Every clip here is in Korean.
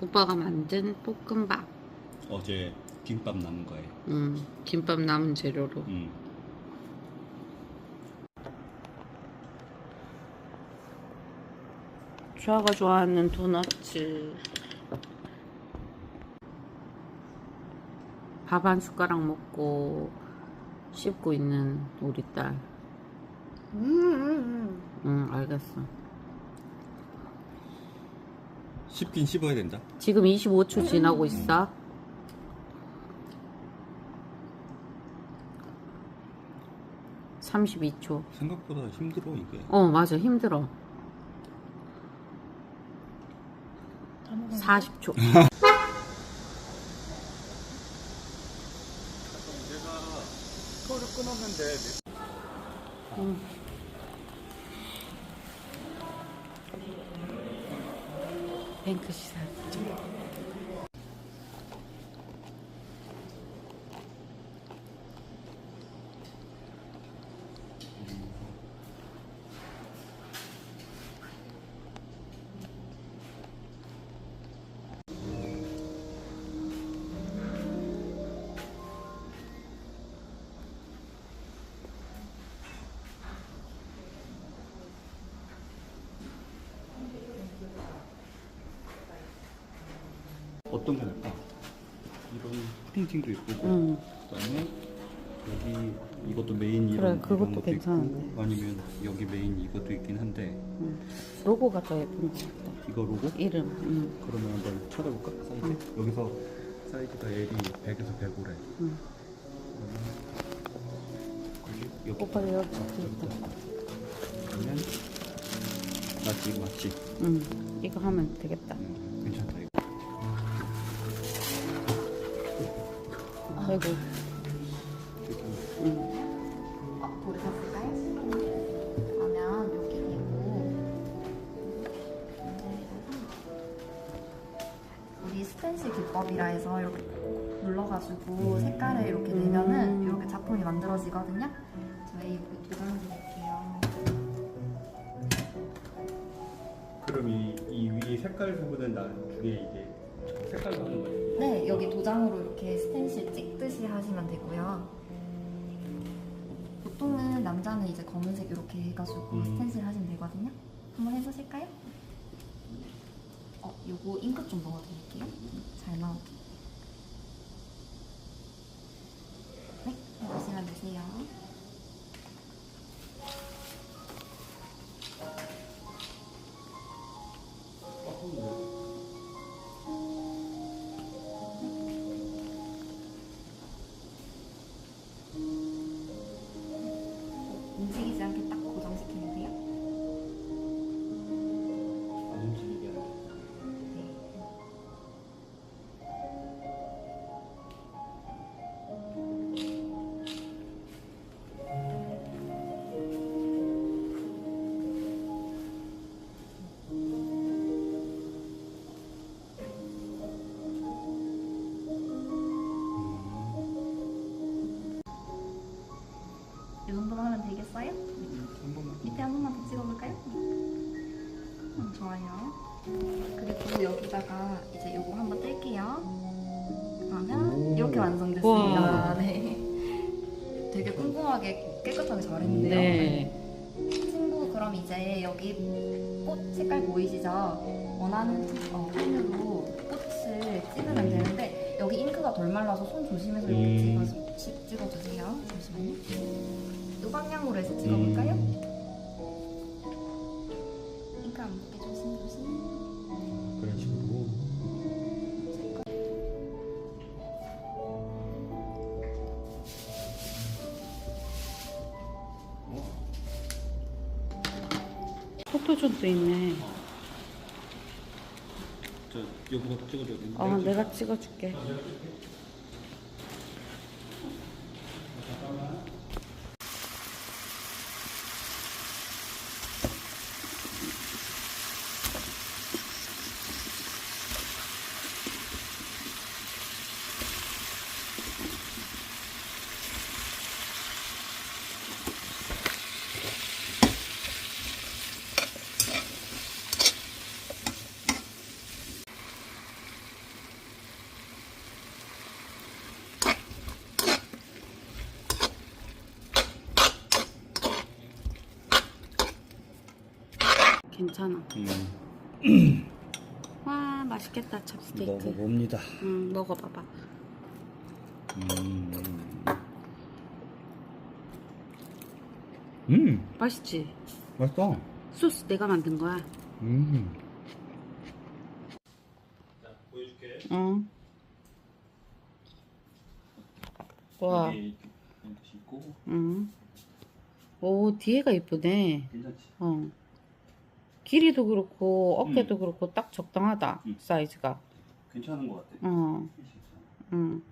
오빠가 만든 볶음밥. 어제 김밥 남은 거예요. 음, 김밥 남은 재료로. 음. 주아가 좋아하는 도너츠. 밥 한 숟가락 먹고 씹고 있는 우리 딸. 음, 음, 응, 알겠어. 씹긴 씹어야 된다. 지금 25초 지나고 있어. (32초) 생각보다 힘들어 이게. 어 맞아 힘들어 음. 40초 코 뱅크 시사 어떤 게 나을까? 이런 푸딩팅도 예쁘고 응 그다음에 여기 이것도 메인 그래, 이런 그것도 이런 것도 괜찮은데. 있고 아니면 여기 메인 이것도 있긴 한데 응. 로고가 더 예쁜 것 같다 이거 로고? 이름 응. 그러면 한번 찾아볼까? 사이즈? 여기서 사이즈가 L이 100에서 105래. 응. 여기 여기 오빠 여기 있다 그러면 맞지 맞지? 응 이거 하면 되겠다 음, 아이고 응. 어, 고르셨을까요? 그러면 여기 있고 우리 스텐실 기법이라 해서 이렇게 눌러가지고 색깔을 이렇게 내면은 이렇게 작품이 만들어지거든요. 저희 여기 도장 드릴게요. 그럼 이, 이 위에 색깔 부분은 나중에 이게 색깔로 하는 거예요? 네, 여기 도장으로 이렇게 스텐실 찍듯이 하시면 되고요. 보통은 남자는 이제 검은색 이렇게 해가지고 음. 스텐실 하시면 되거든요. 한번 해보실까요? 어, 요거 잉크 좀 넣어드릴게요. 잘 나오게. 네, 해보시면 되세요. 좋아요. 그리고 여기다가 이제 요거 한번 뗄게요. 그러면 이렇게 완성됐습니다. 우와. 네. 되게 꼼꼼하게 깨끗하게 잘했는데요. 네 친구 그럼 이제 여기 꽃 색깔 보이시죠? 원하는 어, 펜으로 꽃을 찍으면 되는데 여기 잉크가 덜 말라서 손 조심해서 이렇게 음. 찍어, 찍- 찍어주세요. 잠시만요. 이 방향으로 해서 찍어볼까요? 포토존도 있네 저 여기서 찍어줘야 돼. 어 내가 찍어줄게 괜찮아. 음. 와 맛있겠다 찹스테이크. 먹어봅니다. 응 먹어봐봐. 음. 음, 맛있지? 맛있어. 소스 내가 만든 거야. 음. 자, 보여줄게. 응. 와. 응. 오 뒤에가 이쁘네. 괜찮지? 어. 길이도 그렇고 어깨도 그렇고 딱 적당하다 음. 사이즈가. 괜찮은 것 같아. 어. 핏이 괜찮아. 응.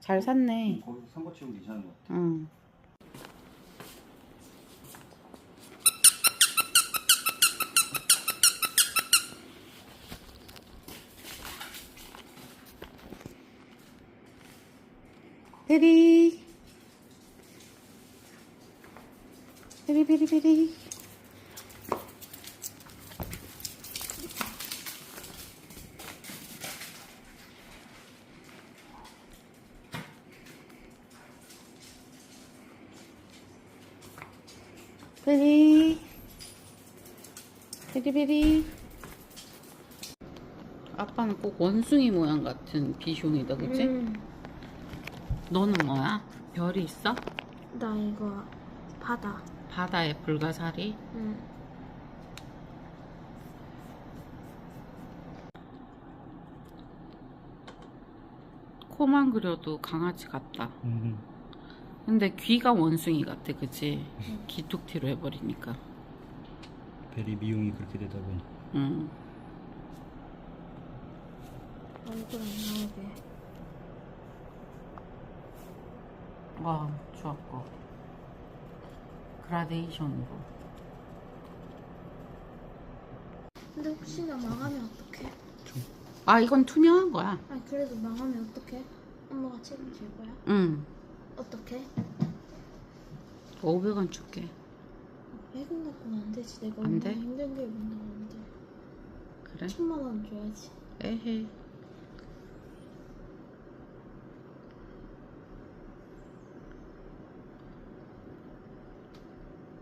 잘 샀네. 거기서 산거 치고 괜찮은 것 같아. 응. 베리 베리 베리 베리 베리 베리 베리 아빠는 꼭 원숭이 모양 같은 비숑이다 그치? 음, 너는 뭐야? 별이 있어? 나 이거 바다. 바다에 불가사리? 응. 코만 그려도 강아지 같다 음. 근데 귀가 원숭이 같아 그치? 기툭티로 해버리니까 베리 미용이 그렇게 되다 보니. 응. 얼굴 안 나오게. 와 좋았고 그라데이션으로 근데 혹시나 망하면 어떡해? 아 이건 투명한 거야 아니 그래도 망하면 어떡해? 엄마가 책임질 거야? 응 어떡해? 500원 줄게 100원 갖고는 안 되지. 내가 안 얼마나 돼? 힘든 게 뭔데. 그래? 천만 원 줘야지. 에헤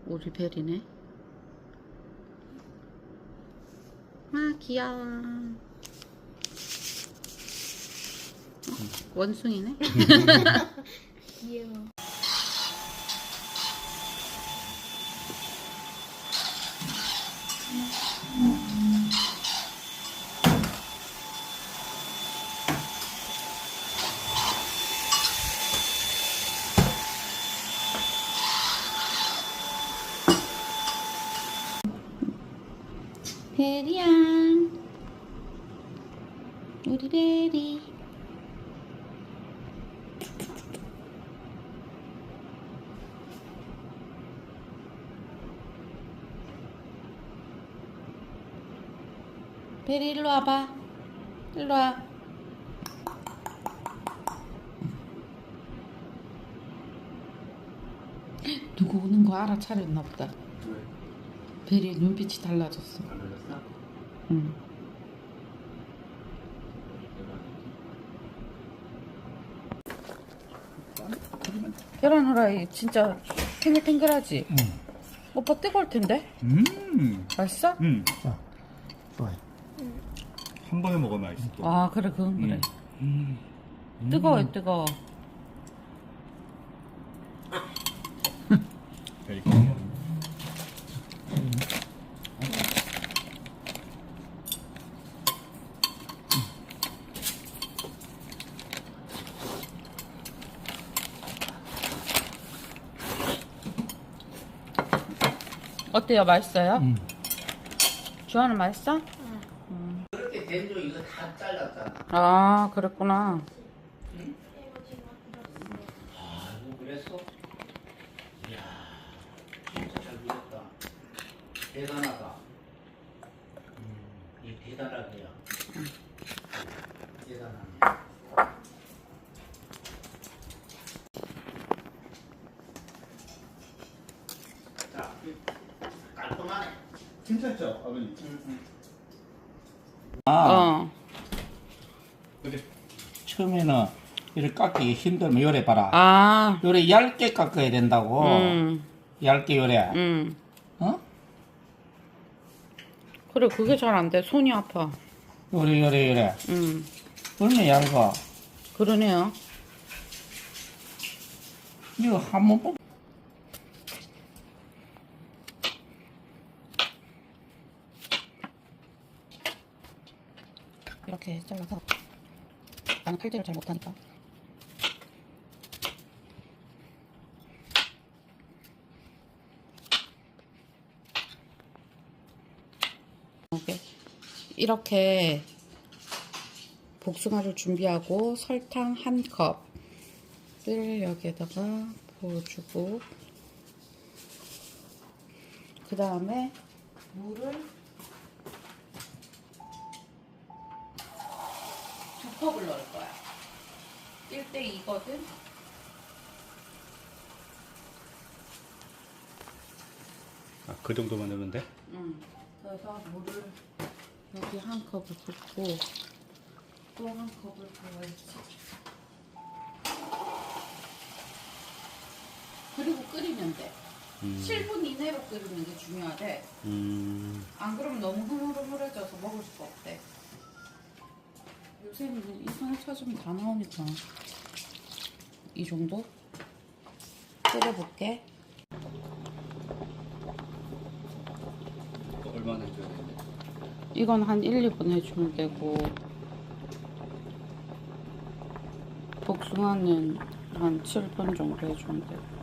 우리 벨이네 아 귀여워 어, 원숭이네 귀여워. 베리야 우리 베리 베리 일로 와봐 일로 와 누구 오는 거 알아차렸나 보다 왜? 베리의 눈빛이 달라졌어 안 걸렸어? 응. 계란 후라이 진짜 탱글탱글하지? 응. 오빠 뜨거울 텐데? 음. 맛있어? 음. 좋아. 좋아. 한 번에 먹으면 맛있어. 또. 아 그래 그건 그래 음. 뜨거워 뜨거워 베리 콩. 어때요 맛있어요? 음. 주아는 맛있어? 된줄 이거 다 잘랐잖아. 아 그랬구나 아이고 그랬어? 이야 진짜 잘 그렸다. 대단하다. 음, 이 대단하게야. 대단하네. 자, 깔끔하네. 괜찮죠, 아버님? 어그 래. 처음에는 이렇게 깎기 힘들면 요래 봐라. 아, 요래 얇게 깎아야 된다고. 음, 얇게 요래. 음. 어? 그래 그게 잘 안 돼. 손이 아파. 요래 요래 요래. 음 얼마 얇아. 그러네요. 이거 한번 뽑. 이렇게 잘라서 나는 칼질을 잘 못하니까. 이렇게 복숭아를 준비하고 설탕 한 컵을 여기에다가 부어주고 그 다음에 물을 컵을 넣을 거야. 1대 2거든. 아, 그 정도만 넣으면 돼? 응. 그래서 물을 여기 한 컵을 붓고 또 한 컵을 부어야지. 그리고 끓이면 돼. 7분 이내로 끓이는 게 중요하대. 음, 안 그러면 너무 흐물흐물해져서 먹을 수가 없대. 요새는 이상을 찾으면 다 나오니까. 이 정도? 끓여볼게. 얼마나 해줘야 돼? 이건 한 1, 2분 해주면 되고 복숭아는 한 7분 정도 해주면 되고